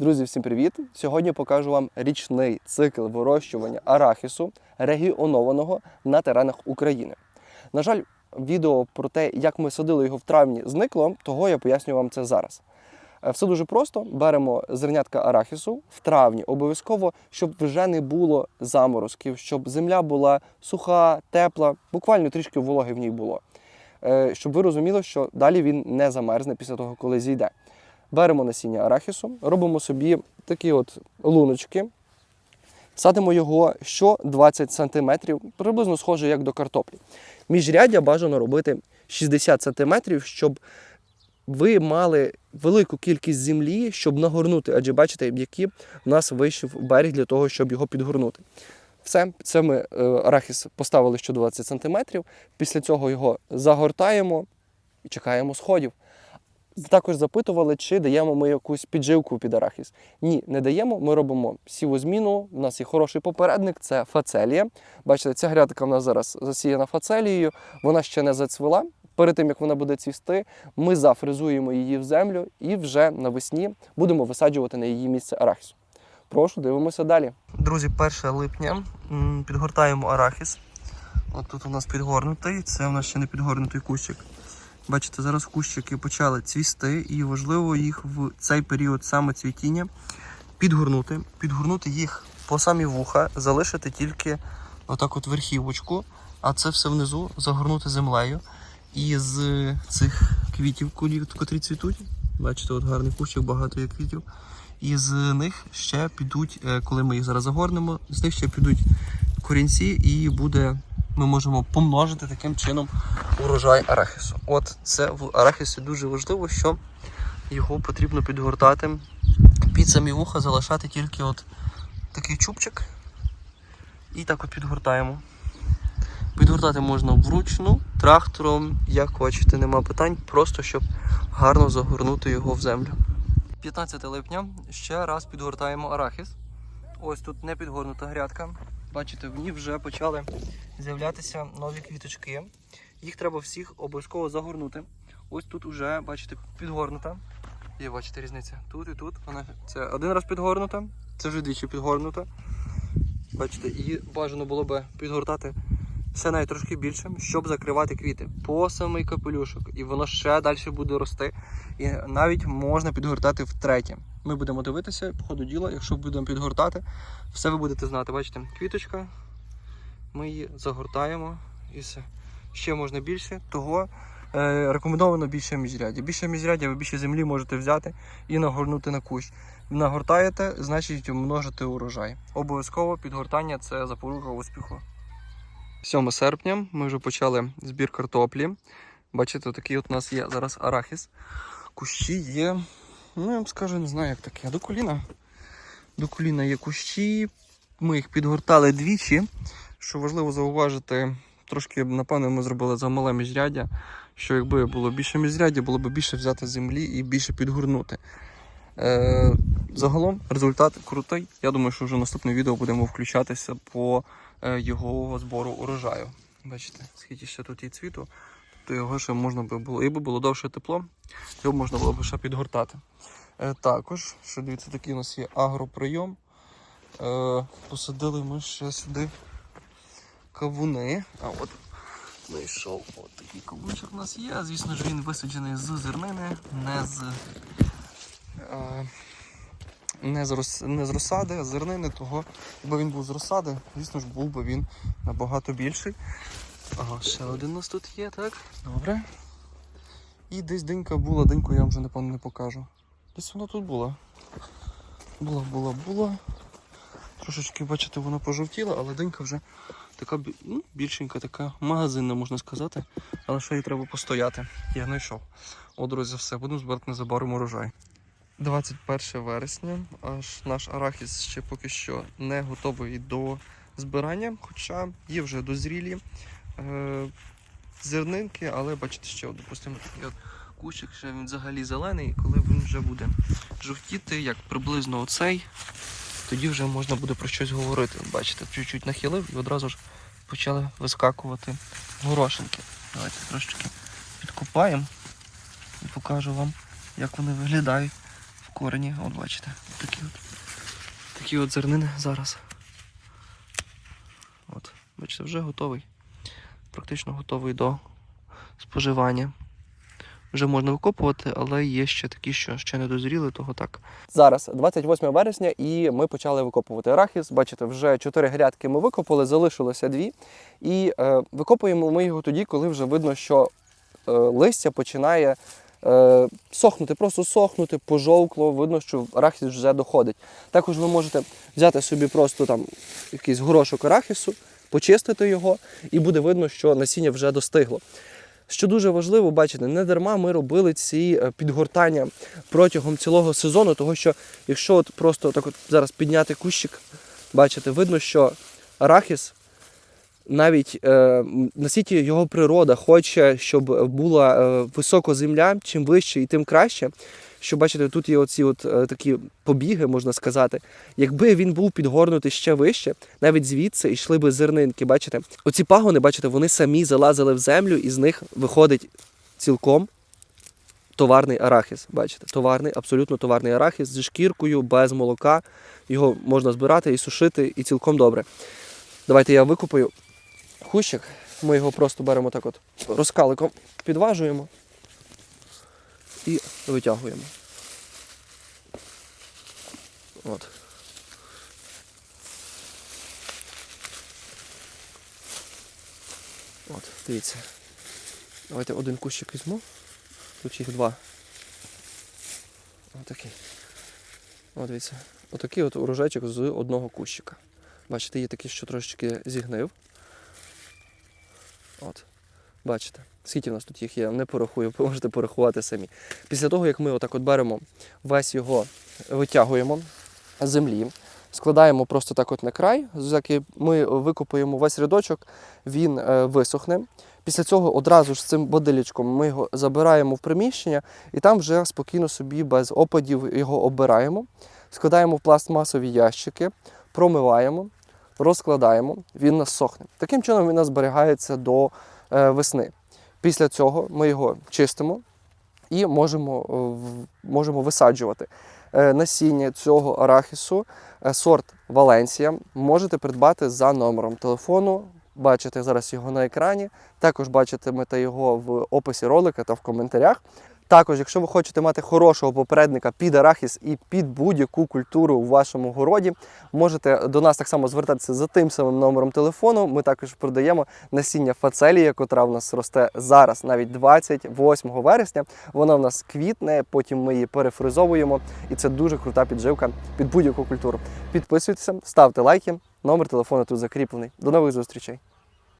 Друзі, всім привіт! Сьогодні покажу вам річний цикл вирощування арахісу регіонованого на теренах України. На жаль, відео про те, як ми садили його в травні, зникло, того я поясню вам це зараз. Е, Все дуже просто. Беремо зернятка арахісу в травні, обов'язково, щоб вже не було заморозків, щоб земля була суха, тепла, буквально трішки вологи в ній було. Е, Щоб ви розуміли, що далі він не замерзне після того, коли зійде. Беремо насіння арахісу, робимо собі такі от луночки, садимо його що 20 см, приблизно схоже як до картоплі. Міжряддя бажано робити 60 см, щоб ви мали велику кількість землі, щоб нагорнути, адже бачите, який в нас вийшов берег для того, щоб його підгорнути. Все, це ми е, арахіс поставили що 20 см. Після цього його загортаємо і чекаємо сходів. Також запитували, чи даємо ми якусь підживку під арахіс. Ні, не даємо. Ми робимо сівозміну. У нас є хороший попередник, це фацелія. Бачите, ця грядка в нас зараз засіяна фацелією, вона ще не зацвіла. Перед тим як вона буде цвісти, ми зафрезуємо її в землю і вже навесні будемо висаджувати на її місце арахісу. Прошу, дивимося далі. Друзі, 1 липня підгортаємо арахіс. От тут у нас підгорнутий, це у нас ще не підгорнутий кущик. Бачите, зараз кущики почали цвісти, і важливо їх в цей період саме цвітіння підгорнути, підгорнути їх по самі вуха, залишити тільки отак от верхівочку, а це все внизу загорнути землею. І з цих квітів, котрі- цвітуть, бачите, от гарний кущик, багато є квітів. І з них ще підуть, е, коли ми їх зараз загорнемо, з них ще підуть корінці, і буде, ми можемо помножити таким чином урожай арахісу. От це в арахісі дуже важливо, що його потрібно підгортати під самі вуха, залишати тільки от такий чубчик. І так от підгортаємо. Підгортати можна вручну, трактором, як хочете, нема питань, просто щоб гарно загорнути його в землю. 15 липня ще раз підгортаємо арахіс. Ось тут не підгорнута грядка. Бачите, в ній вже почали з'являтися нові квіточки. Їх треба всіх обов'язково загорнути. Ось тут вже, бачите, підгорнута. Є, бачите, різниця. Тут і тут. Вона це один раз підгорнута, це вже двічі підгорнута. Бачите, і бажано було би підгортати ще навіть трошки більше, щоб закривати квіти по самий капелюшок. І воно ще далі буде рости. І навіть можна підгортати втретє. Ми будемо дивитися по ходу діла, якщо будемо підгортати, все ви будете знати. Бачите, квіточка. Ми її загортаємо і все. Ще можна більше, того е, рекомендовано більше міжряддя. Більше міжряддя ви більше землі можете взяти і нагорнути на кущ. Нагортаєте, значить множите урожай. Обов'язково підгортання це запорука успіху. 7 серпня ми вже почали збір картоплі. Бачите, такий от у нас є зараз арахіс. Кущі є, ну я вам скажу, не знаю як таке. До коліна. До коліна є кущі. Ми їх підгортали двічі. Що важливо зауважити, трошки, напевно, ми зробили замале міжряддя. Що якби було більше міжряддя, було б більше взяти землі і більше підгорнути. Е, загалом результат крутий. Я думаю, що вже в наступне відео будемо включатися по е, його збору урожаю. Бачите, скільки ще тут є цвіту, то його ще можна би було, якби було довше тепло, його можна було б ще підгортати. Е, також, що дивіться, такий у нас є агропройом. Е, посадили ми ще сюди кавуни. А от знайшов от такий кавунчик у нас є. Звісно ж, він висаджений з зернини, не з. е, не з, рос... не з розсади, а з зернини, того, якби він був з розсади, звісно ж, був би він набагато більший. Ага, ще один у нас тут є, так? Добре. І десь динька була, диньку я вам вже напевно не покажу. Десь вона тут була. Була, була, була. Трошечки, бачите, вона пожовтіла, але динька вже така ну, більшенька, така магазинна, можна сказати. Але ще їй треба постояти. Я знайшов. О, друзі, все, будемо збирати незабаром урожай. 21 вересня, аж наш арахіс ще поки що не готовий до збирання, хоча є вже дозрілі е, зернинки, але бачите, ще, допустимо, от кущик, ще він взагалі зелений, коли він вже буде жовтіти, як приблизно оцей, тоді вже можна буде про щось говорити. Бачите, чуть-чуть нахилив і одразу ж почали вискакувати горошинки. Давайте трошечки підкопаємо і покажу вам, як вони виглядають в корені, от бачите, такі от, такі от зернини зараз. От, бачите, вже готовий. Практично готовий до споживання. Вже можна викопувати, але є ще такі, що ще не дозріли, того так. Зараз 28 вересня, і ми почали викопувати арахіс. Бачите, вже чотири грядки ми викопали, залишилося дві. І е, викопуємо ми його тоді, коли вже видно, що е, листя починає е, сохнути, просто сохнути, пожовкло, видно, що арахіс вже доходить. Також ви можете взяти собі просто там якийсь горошок арахісу, почистити його, і буде видно, що насіння вже достигло. Що дуже важливо, бачите, не дарма ми робили ці е, підгортання протягом цілого сезону, тому що якщо от просто так от зараз підняти кущик, бачите, видно, що арахіс навіть е, м, настільки його природа хоче, щоб була е, висока земля, чим вище і тим краще. Що бачите, тут є оці от е, такі побіги, можна сказати. Якби він був підгорнутий ще вище, навіть звідси йшли би зернинки. Бачите, оці пагони, бачите, вони самі залазили в землю, і з них виходить цілком товарний арахіс. Бачите, товарний, абсолютно товарний арахіс зі шкіркою, без молока. Його можна збирати і сушити, і цілком добре. Давайте я викупаю кущик. Ми його просто беремо так от розкаликом, підважуємо і витягуємо. От. От, дивіться. Давайте один кущик візьму. Тут їх два. Отакий. От дивіться. Отакий от урожайчик з одного кущика. Бачите, є такий, що трошечки зігнив. От. Бачите, скільки в нас тут їх є, не порахую, ви можете порахувати самі. Після того, як ми отак от беремо весь його, витягуємо з землі, складаємо просто так от на край, ми викопаємо весь рядочок, він е, висохне. Після цього одразу ж з цим бодилічком ми його забираємо в приміщення і там вже спокійно собі без опадів його обираємо, складаємо в пластмасові ящики, промиваємо, розкладаємо, він нас сохне. Таким чином він нас зберігається до весни. Після цього ми його чистимо і можемо, е, можемо висаджувати. Е, Насіння цього арахісу, е, сорт Валенсія, можете придбати за номером телефону. Бачите зараз його на екрані. Також бачитимете його в описі ролика та в коментарях. Також, якщо ви хочете мати хорошого попередника під арахіс і під будь-яку культуру у вашому городі, можете до нас так само звертатися за тим самим номером телефону. Ми також продаємо насіння фацелія, котра в нас росте зараз, навіть 28 вересня. Вона в нас квітне, потім ми її перефризовуємо, і це дуже крута підживка під будь-яку культуру. Підписуйтеся, ставте лайки. Номер телефону тут закріплений. До нових зустрічей.